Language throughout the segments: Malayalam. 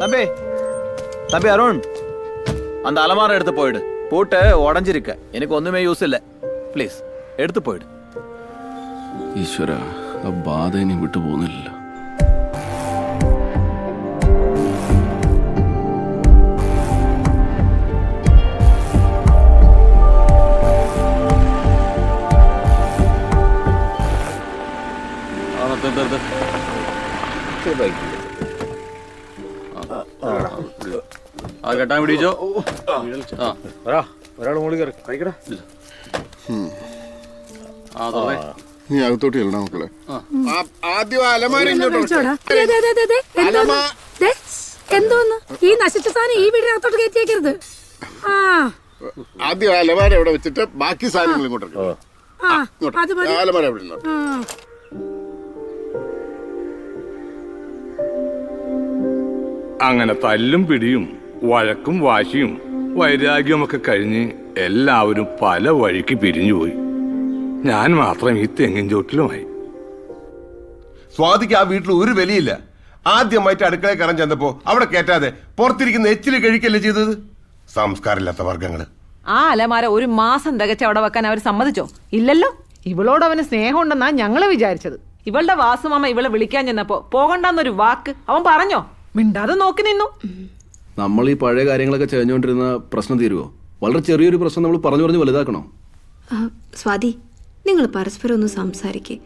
தம்பி தம்பி அருண் அந்த அலமாரம் எடுத்து போயிடு பூட்டு உடஞ்சிருக்க எனக்கு ஒண்ணுமே யூஸ் இல்ல ப்ளீஸ் எடுத்து போயிடு ഈശ്വര ആ ബാധ ഇനി വിട്ടു പോകുന്നില്ല ആ, ആ കെട്ടാൻ പിടിച്ചോ. ആ. ഒരാൾ മുകളിൽ കയറി. കഴിക്കടാ. ആ തുറന്നേ. നീ അകത്തോട്ട് ചെല്ലണ മക്കളെ. ആ- ആദ്യം അലമാര ഇങ്ങോട്ട് വിളിച്ചോടാ. ദേ, ദേ, ദേ, ദേ, ദേ, എന്തോന്ന്? ഈ നശിച്ച സാധനം ഈ വീടിനകത്തോട്ട് കയറ്റിയേക്കരുത്. ആ. ആദ്യം അലമാര ഇവിടെ വെച്ചിട്ട് ബാക്കി സാധനങ്ങൾ ഇങ്ങോട്ട് അലമാര ഇവിടെ അങ്ങനെ തല്ലും പിടിയും വഴക്കും വാശിയും വൈരാഗ്യമൊക്കെ കഴിഞ്ഞ് എല്ലാവരും പല വഴിക്ക് പിരിഞ്ഞുപോയി ഞാൻ മാത്രം ഈ തെങ്ങിൻ ചോട്ടിലുമായി. സ്വാതിക്ക് ആ വീട്ടിൽ ഒരു വിലയില്ല. ആദ്യമായിട്ട് അടുക്കളയിൽ കയറാൻ ചെന്നപ്പോ അവിടെ കേറ്റാതെ പുറത്തിരിക്കുന്ന എച്ചിൽ കഴിക്കല്ലേ ചെയ്തത്? സംസ്കാരമില്ലാത്ത വർഗങ്ങൾ ആ അലമാര ഒരു മാസം തികച്ച അവിടെ വെക്കാൻ അവർ സമ്മതിച്ചോ? ഇല്ലല്ലോ. ഇവളോട് അവന് സ്നേഹമുണ്ടെന്നാ ഞങ്ങൾ വിചാരിച്ചത്. ഇവളുടെ വാസുമാമ ഇവളെ വിളിക്കാൻ ചെന്നപ്പോ പോകണ്ടെന്നൊരു വാക്ക് അവൻ പറഞ്ഞോ? മിണ്ടാതെ നോക്കി നിന്നു. നമ്മൾ ഈ പഴയ കാര്യങ്ങളൊക്കെ ചെയ്ഞ്ഞുകൊണ്ടിരുന്ന പ്രശ്നം തീരുവോ? വളരെ ചെറിയൊരു പ്രശ്നം നമ്മൾ പറഞ്ഞു പറഞ്ഞു വലുതാക്കണോ? സ്വാതി നിങ്ങൾ പരസ്പരം ഒന്ന് സംസാരിക്കേ.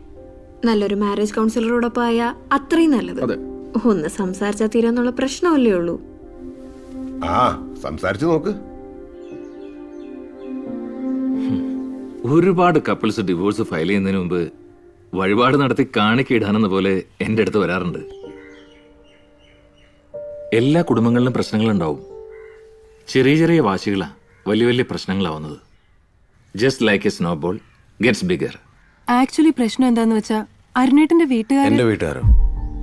നല്ലൊരു മാരേജ് കൗൺസിലറോടൊപ്പം ആയാൽ അത്രയും നല്ലത്. അതെ. ഒന്ന് സംസാരിച്ചാൽ തീരാന്നുള്ള പ്രശ്നമല്ലേ ഉള്ളൂ. ആ സംസാരിച്ചു നോക്ക്. ഒരുപാട് കപ്പിൾസ് ഡിവോഴ്സ് ഫയൽ ചെയ്യുന്നതിന് മുമ്പ് വഴിപാട് നടത്തി കാണിക്കിടാനെന്ന പോലെ എന്റെ അടുത്ത് വരാറുണ്ട്. എല്ലാ കുടുംബങ്ങളിലും പ്രശ്നങ്ങളുണ്ടാവും. ചെറിയ ചെറിയ വാശികളാണ് വലിയ വലിയ പ്രശ്നങ്ങളാവുന്നത്. Just like a snow ball gets bigger actually പ്രശ്നം എന്താന്ന് വെച്ചാ അരുണേട്ടന്റെ വീട്ടുകാർ എന്റെ വീട്ടുകാരോ?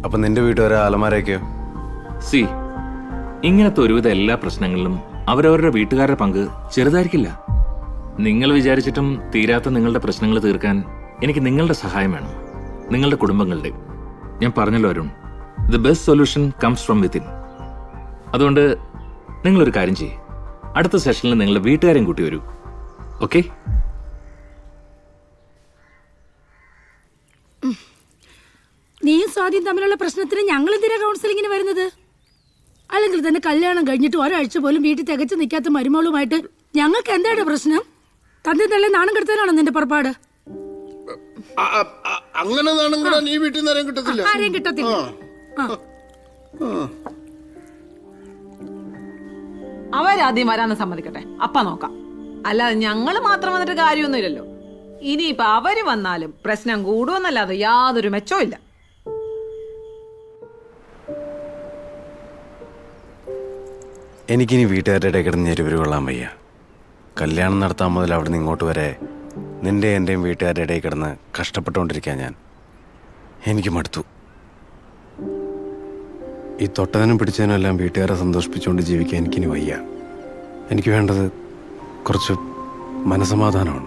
അപ്പൊ നിന്റെ വീട്ടുകാരോ അലമാരയൊക്കെയോ സി ഇങ്ങനത്തെ ഒരുവിധ എല്ലാ പ്രശ്നങ്ങളിലും അവരവരുടെ വീട്ടുകാരുടെ പങ്ക് ചെറുതായിരിക്കില്ല. നിങ്ങൾ വിചാരിച്ചിട്ടും തീരാത്ത നിങ്ങളുടെ പ്രശ്നങ്ങൾ തീർക്കാൻ എനിക്ക് നിങ്ങളുടെ സഹായം വേണം. നിങ്ങളുടെ കുടുംബങ്ങളുടെ ഞാൻ പറഞ്ഞല്ലോ Arun the best solution comes from within അതുകൊണ്ട് നിങ്ങളൊരു കാര്യം ചെയ്യ്. അടുത്ത സെഷനിൽ നിങ്ങളുടെ വീട്ടുകാരെയും കൂട്ടി വരൂ. ഓക്കെ? നീയും സ്വാതിയും തമ്മിലുള്ള പ്രശ്നത്തിന് ഞങ്ങൾ എന്തിനാ കൗൺസിലിങ്ങിന് വരുന്നത്? അല്ലെങ്കിൽ തന്നെ കല്യാണം കഴിഞ്ഞിട്ട് ഒരാഴ്ച പോലും വീട്ടിൽ തികച്ചു നിൽക്കാത്ത മരുമകളുമായിട്ട് ഞങ്ങൾക്ക് എന്താണ് പ്രശ്നം? തന്റെ തള്ളെ നാണം കെടുത്താനാണോ നിന്റെ പുറപ്പാട്? അങ്ങനെ ഈ വീട്ടിൽ നിന്ന് ആരെയും കിട്ടത്തില്ല. ആരെയും കിട്ടത്തില്ല. അവരാദ്യം വരാന്ന് സമ്മതിക്കട്ടെ. അപ്പ നോക്കാം. അല്ലാതെ ഞങ്ങൾ മാത്രം വന്നിട്ട് കാര്യമൊന്നുമില്ലല്ലോ. ഇനിയിപ്പൊ അവർ വന്നാലും പ്രശ്നം കൂടുമെന്നല്ലാതെ യാതൊരു മെച്ചവും ഇല്ല. എനിക്കിനി വീട്ടുകാരുടെ ഇടയിൽ കിടന്ന് ഞെരുവര് കൊള്ളാൻ വയ്യ. കല്യാണം നടത്താൻ മുതൽ അവിടെ നിന്ന് ഇങ്ങോട്ട് വരെ നിന്റെ എന്റെയും വീട്ടുകാരുടെ ഇടയിൽ കിടന്ന് കഷ്ടപ്പെട്ടുകൊണ്ടിരിക്കാൻ ഞാൻ. എനിക്ക് മടുത്തു. ഈ തൊട്ടതിനും പിടിച്ചതിനും എല്ലാം വീട്ടുകാരെ സന്തോഷിപ്പിച്ചുകൊണ്ട് ജീവിക്കാൻ എനിക്കിനി വയ്യ. എനിക്ക് വേണ്ടത് കുറച്ച് മനസമാധാനമാണ്.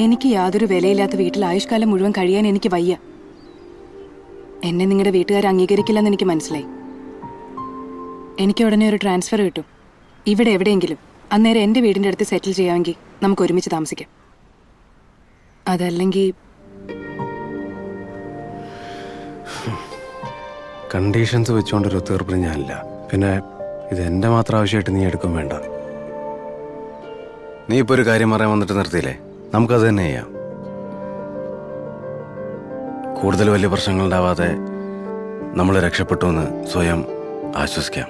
എനിക്ക് യാതൊരു വിലയില്ലാത്ത വീട്ടിൽ ആയുഷ്കാലം മുഴുവൻ കഴിയാൻ എനിക്ക് വയ്യ. എന്നെ നിങ്ങളുടെ വീട്ടുകാർ അംഗീകരിക്കില്ലെന്ന് എനിക്ക് മനസ്സിലായി. എനിക്ക് ഉടനെ ഒരു ട്രാൻസ്ഫർ കിട്ടും. ഇവിടെ എവിടെയെങ്കിലും. അന്നേരം എന്റെ വീടിന്റെ അടുത്ത് സെറ്റിൽ ചെയ്യാമെങ്കിൽ നമുക്ക് ഒരുമിച്ച് താമസിക്കാം. അതല്ലെങ്കിൽ കണ്ടീഷൻസ് വെച്ചുകൊണ്ടൊരു ഒത്തുതീർപ്പിന് ഞാനില്ല. പിന്നെ ഇത് എന്റെ മാത്രം ആവശ്യമായിട്ട് നീ എടുക്കും വേണ്ട. നീ ഇപ്പോൾ ഒരു കാര്യം പറയാൻ വന്നിട്ട് നിർത്തിയില്ലേ? നമുക്കത് തന്നെ ചെയ്യാം. കൂടുതൽ വലിയ പ്രശ്നങ്ങളുണ്ടാവാതെ നമ്മൾ രക്ഷപ്പെട്ടു എന്ന് സ്വയം ആശ്വസിക്കാം.